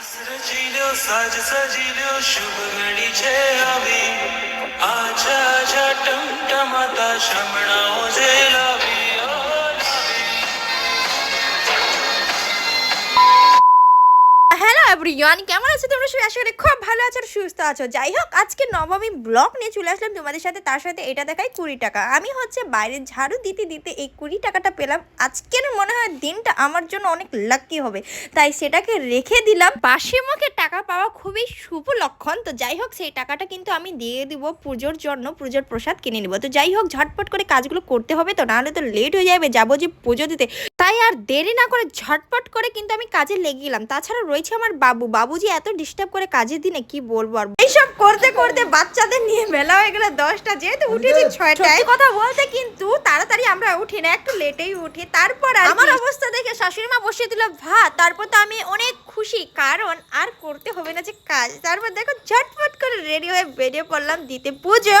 સજી સાજ સજી લ્યો છે આવી આજા આજા ટમટમાતા શ્રમણા এভরিওয়ান কেমন আছো তোমরা সবাই? আশা করি খুব ভালো আছো আর সুস্থ আছো। যাই হোক, আজকে নবমী ব্লগ নিয়ে চলে আসলাম তোমাদের সাথে। তার সাথে এটা দেখাই কুড়ি টাকা। আমি হচ্ছে বাইরে ঝাড়ু দিতে দিতে এই কুড়ি টাকাটা পেলাম। আজকের মনে হয় দিনটা আমার জন্য অনেক লাকি হবে। তাই সেটাকে রেখে দিলাম। বাসি মুখে টাকা পাওয়া খুবই শুভ লক্ষণ। তো যাই হোক, সেই টাকাটা কিন্তু আমি দিয়ে দিব পুজোর জন্য। পুজোর প্রসাদ কিনে নিব। তো যাই হোক, ঝটপট করে কাজগুলো করতে হবে তো, নাহলে তো লেট হয়ে যাবে। যাব যে পুজো দিতে। তাই আর দেরি না করে ঝটপট করে কিন্তু আমি কাজে লেগে গেলাম। তাছাড়া রয়েছে আমার বাবু। বাবুজি এত ডিস্টার্ব করে কাজের দিনে কি বলব আর এইসব করতে করতে বাচ্চাদের নিয়ে মেলা হয়ে গেলে দশটা। যেহেতু উঠেছি ছয়টায়। কথা বলতে কিন্তু তাড়াতাড়ি আমরা উঠি না একটু লেটেই উঠি। তারপর আমার অবস্থা দেখে শাশুড়ি মা বসিয়ে দিল ভাত। তারপর তো আমি অনেক খুশি কারণ আর করতে হবে না যে কাজ। তারপর দেখো ঝটপট করে রেডি হয়ে বেরিয়ে পড়লাম দিতে পুজো।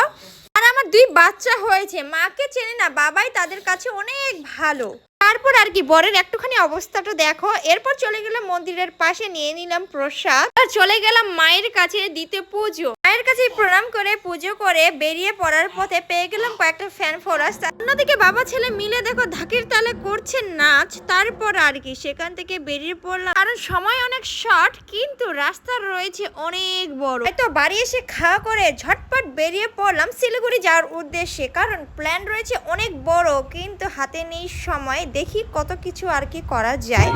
আর আমার দুই বাচ্চা হয়েছে। মাকে চেনে না বাবাই তাদের কাছে অনেক ভালো। তারপর আর কি বরের একটুখানি অবস্থাটা দেখো। এরপর চলে গেলাম মন্দিরের পাশে, নিয়ে নিলাম প্রসাদ। আর চলে গেলাম মায়ের কাছে দিতে পুজো। মায়ের কাছে প্রণাম করে পুজো করে বেরিয়ে পড়ার পথে পেয়ে গেলাম কয়েকটা ফ্যান ফোরাস অন্যদিকে বাবা ছেলে মিলে দেখো ধাকির তালে করছে নাচ, তারপর আর কি। সেখান থেকে বেরিয়ে পড়লাম। কারণ সময় অনেক শর্ট কিন্তু রাস্তা রয়েছে অনেক বড়। তো বাড়ি এসে খাওয়া করে ঝটপট বেরিয়ে পড়লাম শিলিগুড়ি যাওয়ার উদ্দেশ্যে। কারণ প্ল্যান রয়েছে অনেক বড়, কিন্তু হাতে নেই সময়। দেখি কত কিছু আর কি করা যায়।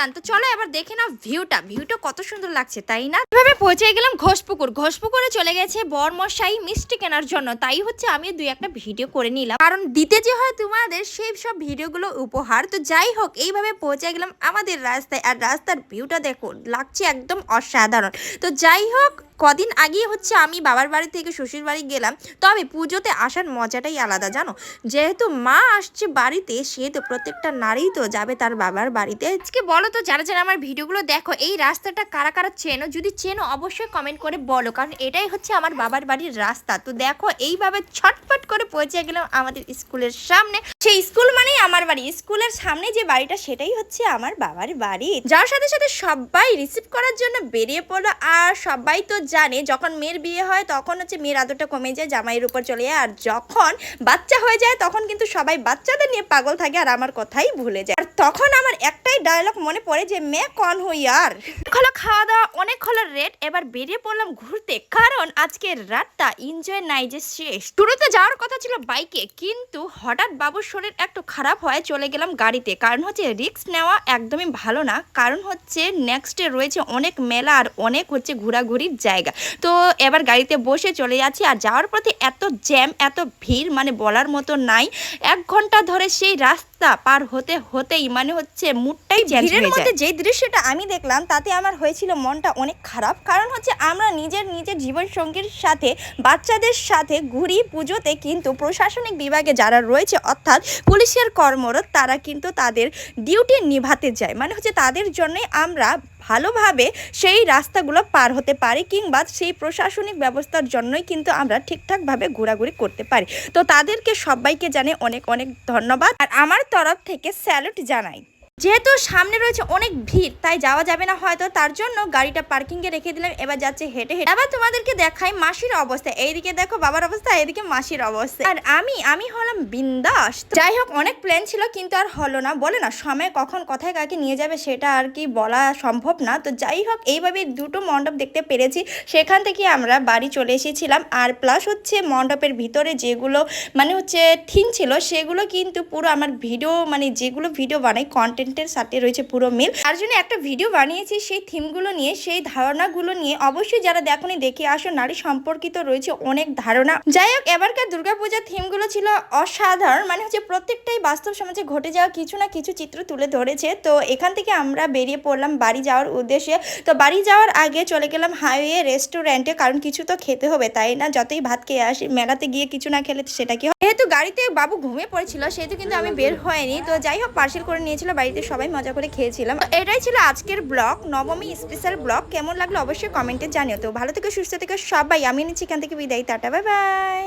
গান তো চলো এবার দেখে না ভিউটা। ভিউটা কত সুন্দর লাগছে, তাই না? এভাবে পৌঁছে গেলাম ঘোষপুকুর। ঘোষপুকুরে চলে গেছে বরমশাই মিষ্টি কেনার জন্য। তাই হচ্ছে আমি দুই একটা ভিডিও করে নিলাম। কারণ দিতে যে হয় তোমাদের, সেই সব ভিডিওগুলো উপহার। তো যাই হোক, এইভাবে পৌঁছে গেলাম আমাদের রাস্তায়। আর রাস্তার ভিউটা দেখো, লাগছে একদম অসাধারণ। তো যাই হোক কদিন আগেই হচ্ছে আমি বাবার বাড়ি থেকে শ্বশুর বাড়ি গেলাম। তবে পুজোতে আসার মজাটাই আলাদা, জানো? যেহেতু মা আসছে বাড়িতে সেহেতু প্রত্যেকটা নারী তো যাবে তার বাবার বাড়িতে। আজকে বলো তো, যারা যারা আমার ভিডিওগুলো দেখো, এই রাস্তাটা কারা কারা চেনো? যদি চেনো, অবশ্যই কমেন্ট করে বলো, কারণ এটাই হচ্ছে আমার বাবার বাড়ির রাস্তা। তো দেখো, এইভাবে ছটফট করে পৌঁছে গেলাম আমাদের স্কুলের সামনে। সেই স্কুল মানেই আমার বাড়ি। স্কুলের সামনে যে বাড়িটা, সেটাই হচ্ছে আমার বাবার বাড়ি। যার সাথে সাথে সবাই রিসিভ করার জন্য বেরিয়ে পড়ল। আর সবাই তো জানে, যখন মেয়ের বিয়ে হয়, তখন হচ্ছে মেয়ের আদরটা কমে যায়, জামাইয়ের উপর চলে যায়। আর যখন বাচ্চা হয়ে যায়, তখন কিন্তু সবাই বাচ্চাদের নিয়ে পাগল থাকে, আর আমার কথাই ভুলে যায়। তখন আমার একটাই ডায়লগ মনে পড়ে যে, মে কন হই আর হলো খাওয়া দাওয়া অনেক হলো রেট এবার বেরিয়ে পড়লাম ঘুরতে। কারণ আজকের রাতটা এনজয় নাই যে শেষ। টুরুতে যাওয়ার কথা ছিল বাইকে, কিন্তু হঠাৎ বাবুর শরীর একটু খারাপ হয় চলে গেলাম গাড়িতে। কারণ হচ্ছে রিস্ক নেওয়া একদমই ভালো না। কারণ হচ্ছে নেক্সটে রয়েছে অনেক মেলা আর অনেক হচ্ছে ঘোরাঘুরির জায়গা। তো এবার গাড়িতে বসে চলে যাচ্ছি আর যাওয়ার পথে এত জ্যাম এত ভিড় মানে বলার মতো নাই। এক ঘণ্টা ধরে সেই রাস্তা পার হতে হতেই মানে হচ্ছে মুডটাই চেঞ্জ হয়ে যায়। যে দৃশ্যটা আমি দেখলাম তাতে আমার হয়েছিল মনটা অনেক খারাপ। কারণ হচ্ছে আমরা নিজের নিজের জীবন সঙ্গীর সাথে বাচ্চাদের সাথে ঘুরি পুজোতে কিন্তু প্রশাসনিক বিভাগে যারা রয়েছে অর্থাৎ পুলিশের কর্মরত তারা কিন্তু তাদের ডিউটি নিভাতে যায়। মানে হচ্ছে তাদের জন্যই আমরা ভালোভাবে সেই রাস্তাগুলো পার হতে পারি কিংবা সেই প্রশাসনিক ব্যবস্থার জন্যই কিন্তু আমরা ঠিকঠাকভাবে ঘোরাঘুরি করতে পারি। তো তাদেরকে সবাইকে জানে অনেক অনেক ধন্যবাদ। আর আমার তরফ থেকে স্যালুট জানাই। যেহেতু সামনে রয়েছে অনেক ভিড়, তাই যাওয়া যাবে না হয়তো, তার জন্য গাড়িটা পার্কিংয়ে রেখে দিলাম, এবার যাচ্ছে হেঁটে হেঁটে। আবার তোমাদেরকে দেখাই মাসির অবস্থা। এইদিকে দেখো বাবার অবস্থা এইদিকে মাসির অবস্থা। আর আমি আমি হলাম বিন্দাস। যাই হোক, অনেক প্ল্যান ছিল, কিন্তু আর হলো না। বলে না, সময় কখন কোথায় কাকে নিয়ে যাবে সেটা আর কি বলা সম্ভব না। তো যাই হোক, এইভাবে দুটো মণ্ডপ দেখতে পেরেছি। সেখান থেকে আমরা বাড়ি চলে এসেছিলাম। আর প্লাস হচ্ছে মণ্ডপের ভিতরে যেগুলো মানে হচ্ছে থিম ছিল, সেগুলো কিন্তু পুরো আমার ভিডিও মানে যেগুলো ভিডিও বানাই কন্টেন্টের সাথে রয়েছে পুরো মিল। তার জন্য একটা ভিডিও বানিয়েছি, সেই থিমগুলো নিয়ে, সেই ধারণাগুলো নিয়ে। অবশ্যই যারা দেখনি, দেখে আসো। নারী সম্পর্কিত রয়েছে অনেক ধারণা। যাই হোক, এবারকার দুর্গাপূজার থিমগুলো ছিল অসাধারণ। মানে হচ্ছে প্রত্যেকটাই বাস্তব সমাজে ঘটে যাওয়া কিছু না কিছু চিত্র তুলে ধরেছে। তো এখান থেকে আমরা বেরিয়ে পড়লাম বাড়ি যাওয়ার উদ্দেশ্যে। তো বাড়ি যাওয়ার আগে চলে গেলাম হাইওয়ে রেস্টুরেন্টে কারণ কিছু তো খেতে হবে, তাই না? যতই ভাত খেয়ে আসি, মেলাতে গিয়ে কিছু না খেলে সেটা কি? যেহেতু গাড়িতে বাবু ঘুমিয়ে পড়েছিল, সেহেতু কিন্তু আমি বের হয়নি। তো যাই হোক পার্সেল করে নিয়েছিল বাড়িতে সবাই মজা করে খেয়েছিলাম। এটাই ছিল আজকের ব্লগ। নবমী স্পেশাল ব্লগ। কেমন লাগল অবশ্যই কমেন্টে জানিও। তো ভালো থেকে, সুস্থ থেকে সবাই। আমি নিচ্ছি এখান থেকে বিদায়। টাটা, বাই বাই।